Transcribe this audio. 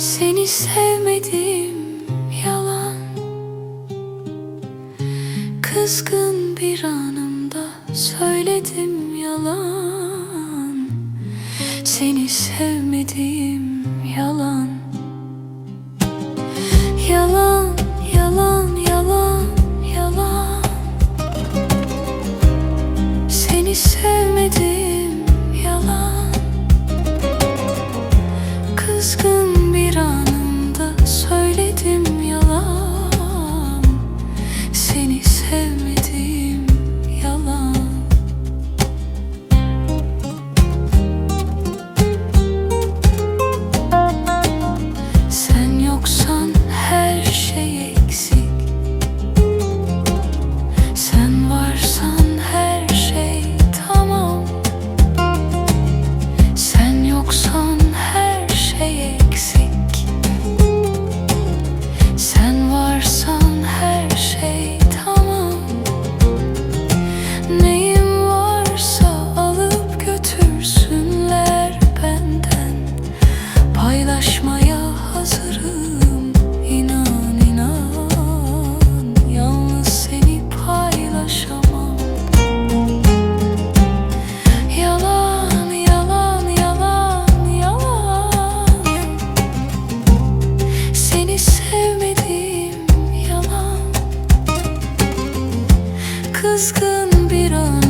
Seni sevmedim yalan. Kızgın bir anımda söyledim yalan. Seni sevmedim yalan. kızgın bir an.